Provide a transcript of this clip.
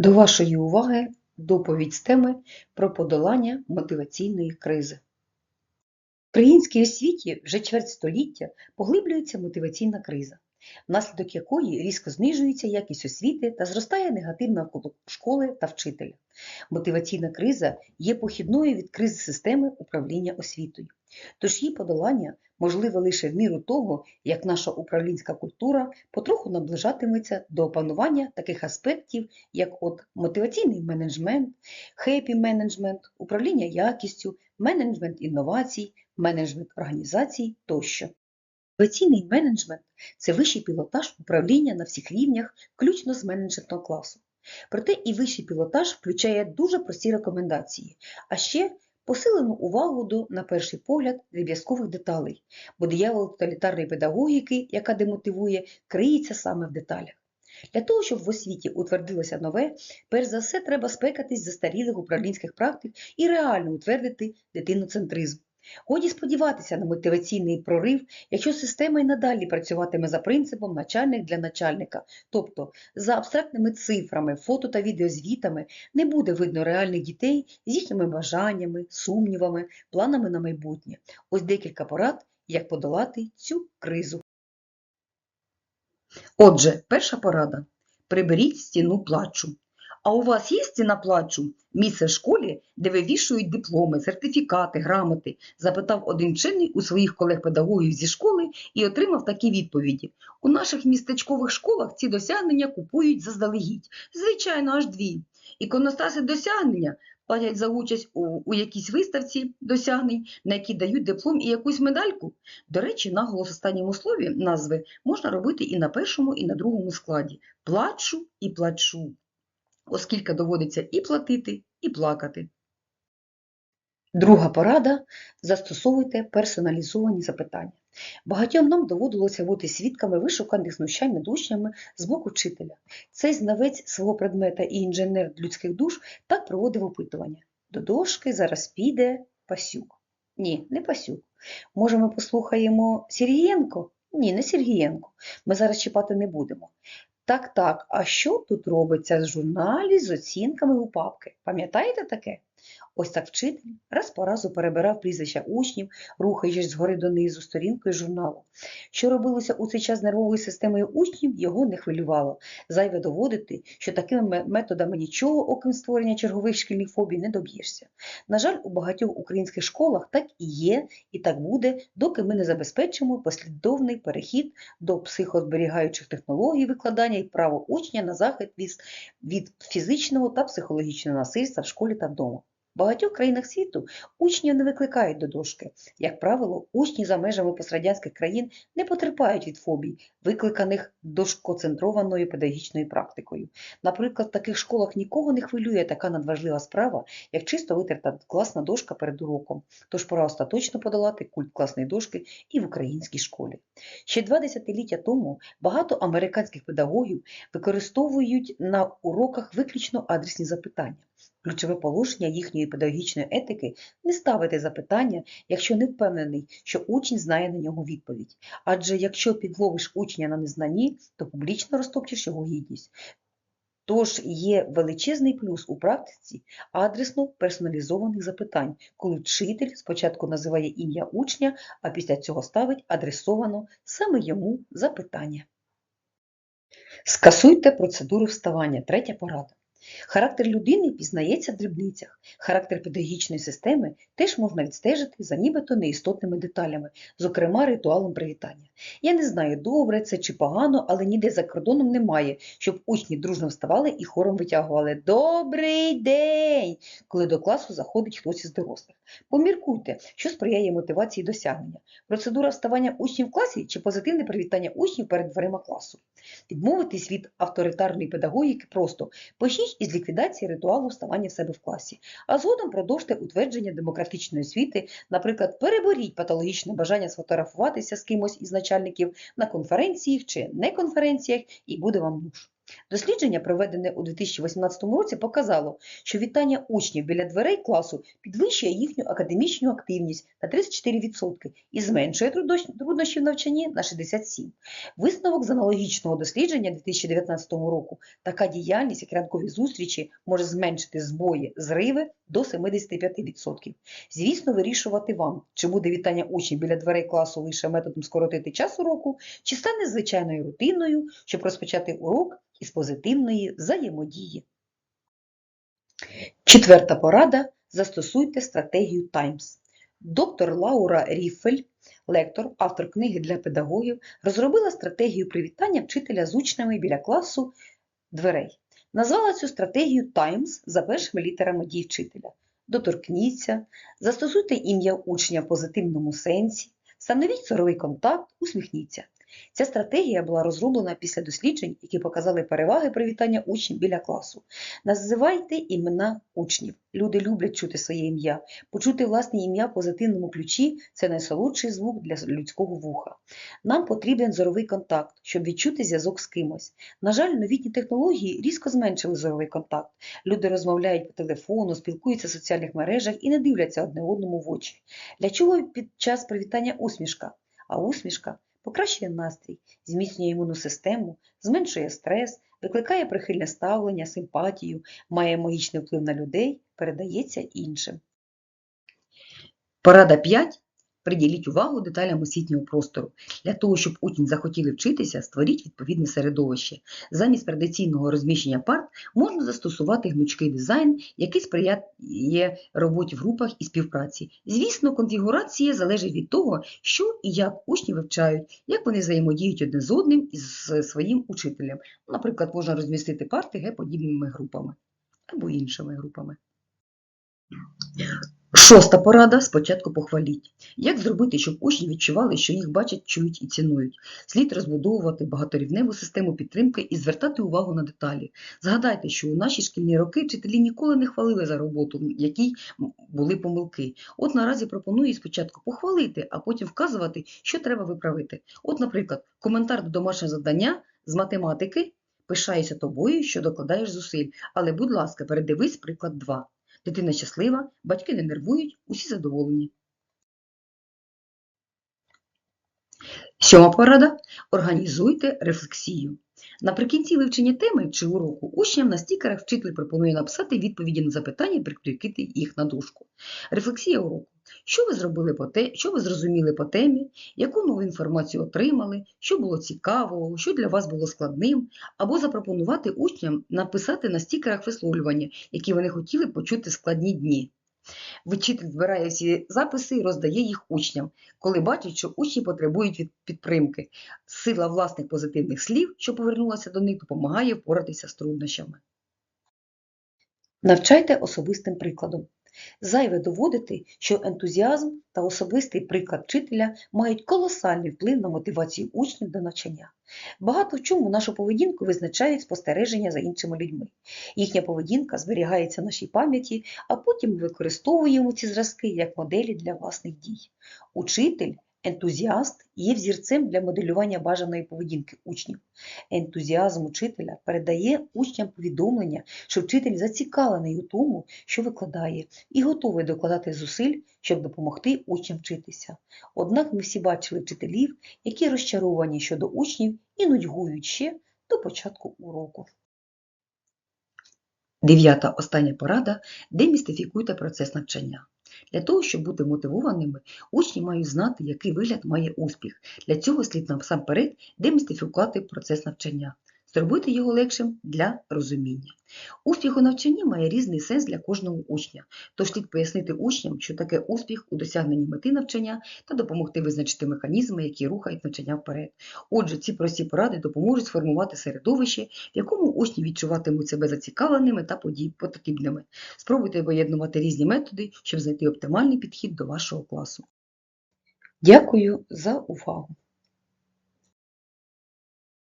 До вашої уваги доповідь з теми про подолання мотиваційної кризи. В українській освіті вже чверть століття поглиблюється мотиваційна криза, внаслідок якої різко знижується якість освіти та зростає негатив навколо школи та вчителя. Мотиваційна криза є похідною від кризи системи управління освітою. Тож її подолання можливе лише в міру того, як наша управлінська культура потроху наближатиметься до опанування таких аспектів, як от мотиваційний менеджмент, хеппі менеджмент, управління якістю, менеджмент інновацій, менеджмент організацій тощо. Мотиваційний менеджмент це вищий пілотаж управління на всіх рівнях, включно з менеджментного класу. Проте і вищий пілотаж включає дуже прості рекомендації, а ще посилену увагу до, на перший погляд, дріб'язкових деталей, бо диявол тоталітарної педагогіки, яка демотивує, криється саме в деталях. Для того, щоб в освіті утвердилося нове, перш за все треба спекатись застарілих управлінських практик і реально утвердити дитиноцентризм. Годі сподіватися на мотиваційний прорив, якщо система й надалі працюватиме за принципом начальник для начальника, тобто за абстрактними цифрами, фото та відеозвітами не буде видно реальних дітей з їхніми бажаннями, сумнівами, планами на майбутнє. Ось декілька порад, як подолати цю кризу. Отже, перша порада. Приберіть стіну плачу. А у вас є стіна плачу? Місце в школі, де вивішують дипломи, сертифікати, грамоти? запитав один вчений у своїх колег-педагогів зі школи і отримав такі відповіді. У наших містечкових школах ці досягнення купують заздалегідь. Звичайно, аж дві. Іконостаси досягнення платять за участь у, у якійсь виставці досягнень, на якій дають диплом і якусь медальку. До речі, наголос останньому слові назви можна робити і на першому, і на другому складі. Плачу і плачу оскільки доводиться і платити, і плакати. Друга порада – застосовуйте персоналізовані запитання. Багатьом нам доводилося бути свідками вишуканих знущань над учнями з боку вчителя. Цей знавець свого предмета і інженер людських душ так проводив опитування. До дошки зараз піде Пасюк. Ні, не Пасюк. Може, ми послухаємо Сергієнко? Ні, не Сергієнко. Ми зараз чіпати не будемо. Так, так, а що тут робиться з журналі з оцінками у папки? Пам'ятаєте таке? Ось так вчитель раз по разу перебирав прізвища учнів, рухаючись згори донизу сторінкою журналу. Що робилося у цей час нервовою системою учнів, його не хвилювало. Зайве доводити, що такими методами нічого, окрім створення чергових шкільних фобій, не доб'єшся. На жаль, у багатьох українських школах так і є, і так буде, доки ми не забезпечимо послідовний перехід до психозберігаючих технологій викладання і право учня на захист від, фізичного та психологічного насильства в школі та вдома. Багатьох країнах світу учнів не викликають до дошки. Як правило, учні за межами пострадянських країн не потерпають від фобій, викликаних дошкоцентрованою педагогічною практикою. Наприклад, в таких школах нікого не хвилює така надважлива справа, як чисто витерта класна дошка перед уроком. Тож пора остаточно подолати культ класної дошки і в українській школі. Ще два десятиліття тому багато американських педагогів використовують на уроках виключно адресні запитання. Ключове положення їхньої педагогічної етики не ставити запитання, якщо не впевнений, що учень знає на нього відповідь. Адже якщо підловиш учня на незнанні, то публічно розтопчеш його гідність. Тож є величезний плюс у практиці адресно персоналізованих запитань, коли вчитель спочатку називає ім'я учня, а після цього ставить адресовано саме йому запитання. Скасуйте процедуру вставання. Третя порада. Характер людини пізнається в дрібницях. Характер педагогічної системи теж можна відстежити за нібито неістотними деталями, зокрема ритуалом привітання. Я не знаю, добре це чи погано, але ніде за кордоном немає, щоб учні дружно вставали і хором витягували Добрий день! коли до класу заходить хтось із дорослих. Поміркуйте, що сприяє мотивації досягнення. Процедура вставання учнів в класі чи позитивне привітання учнів перед дверима класу. Відмовитись від авторитарної педагогіки просто. Почніть із ліквідації ритуалу вставання в себе в класі, а згодом продовжте утвердження демократичної освіти, наприклад, переборіть патологічне бажання сфотографуватися з кимось із начальників на конференціях чи не конференціях, і буде вам нуж. Дослідження, проведене у 2018 році, показало, що вітання учнів біля дверей класу підвищує їхню академічну активність на 34% і зменшує труднощі в навчанні на 67%. Висновок з аналогічного дослідження 2019 року така діяльність, як ранкові зустрічі, може зменшити збої, зриви до 75%. Звісно, вирішувати вам, чи буде вітання учнів біля дверей класу лише методом скоротити час уроку, чи стане звичайною рутиною, щоб розпочати урок із позитивної взаємодії. Четверта порада застосуйте стратегію Times. Доктор Лаура Ріфель, лектор, автор книги для педагогів, розробила стратегію привітання вчителя з учнями біля класу дверей. Назвала цю стратегію Times за першими літерами дій вчителя. Доторкніться, застосуйте ім'я учня в позитивному сенсі, встановіть зоровий контакт, усміхніться. Ця стратегія була розроблена після досліджень, які показали переваги привітання учнів біля класу. Називайте імена учнів. Люди люблять чути своє ім'я. Почути власне ім'я в позитивному ключі це найсолодший звук для людського вуха. Нам потрібен зоровий контакт, щоб відчути зв'язок з кимось. На жаль, новітні технології різко зменшили зоровий контакт. Люди розмовляють по телефону, спілкуються в соціальних мережах і не дивляться одне одному в очі. Для чого під час привітання усмішка? А усмішка покращує настрій, зміцнює імунну систему, зменшує стрес, викликає прихильне ставлення, симпатію, має магічний вплив на людей, передається іншим. Порада 5. Приділіть увагу деталям освітнього простору. Для того, щоб учні захотіли вчитися, створіть відповідне середовище. Замість традиційного розміщення парт можна застосувати гнучкий дизайн, який сприяє роботі в групах і співпраці. Звісно, конфігурація залежить від того, що і як учні вивчають, як вони взаємодіють одне з одним і з своїм учителем. Наприклад, можна розмістити парти Г-подібними групами або іншими групами. Шоста порада спочатку похваліть. Як зробити, щоб учні відчували, що їх бачать, чують і цінують? Слід розбудовувати багаторівневу систему підтримки і звертати увагу на деталі. Згадайте, що у наші шкільні роки вчителі ніколи не хвалили за роботу, в якій були помилки. От наразі пропоную спочатку похвалити, а потім вказувати, що треба виправити. От, наприклад, коментар до домашнього завдання з математики. Пишаюся тобою, що докладаєш зусиль, але, будь ласка, передивись приклад 2. Дитина щаслива, батьки не нервують, усі задоволені. Сьома порада. Організуйте рефлексію. Наприкінці вивчення теми чи уроку учням на стікерах вчитель пропонує написати відповіді на запитання і прикріпити їх на дошку. Рефлексія уроку. Що ви зробили по те, що ви зрозуміли по темі, яку нову інформацію отримали, що було цікавого, що для вас було складним, або запропонувати учням написати на стікерах висловлювання, які вони хотіли почути складні дні. Вчитель збирає всі записи і роздає їх учням, коли бачить, що учні потребують підтримки. Сила власних позитивних слів, що повернулася до них, допомагає впоратися з труднощами. Навчайте особистим прикладом. Зайве доводити, що ентузіазм та особистий приклад вчителя мають колосальний вплив на мотивацію учнів до навчання. Багато в чому нашу поведінку визначають спостереження за іншими людьми. Їхня поведінка зберігається в нашій пам'яті, а потім ми використовуємо ці зразки як моделі для власних дій. Учитель, ентузіаст є взірцем для моделювання бажаної поведінки учнів. Ентузіазм учителя передає учням повідомлення, що вчитель зацікавлений у тому, що викладає, і готовий докладати зусиль, щоб допомогти учням вчитися. Однак ми всі бачили вчителів, які розчаровані щодо учнів і нудьгують ще до початку уроку. Дев'ята остання порада – демістифікуйте процес навчання. Для того, щоб бути мотивованими, учні мають знати, який вигляд має успіх. Для цього слід насамперед демістифікувати процес навчання, зробити його легшим для розуміння. Успіх у навчанні має різний сенс для кожного учня, тож слід пояснити учням, що таке успіх у досягненні мети навчання та допомогти визначити механізми, які рухають навчання вперед. Отже, ці прості поради допоможуть сформувати середовище, в якому учні відчуватимуть себе зацікавленими та потрібними. Спробуйте поєднувати різні методи, щоб знайти оптимальний підхід до вашого класу. Дякую за увагу!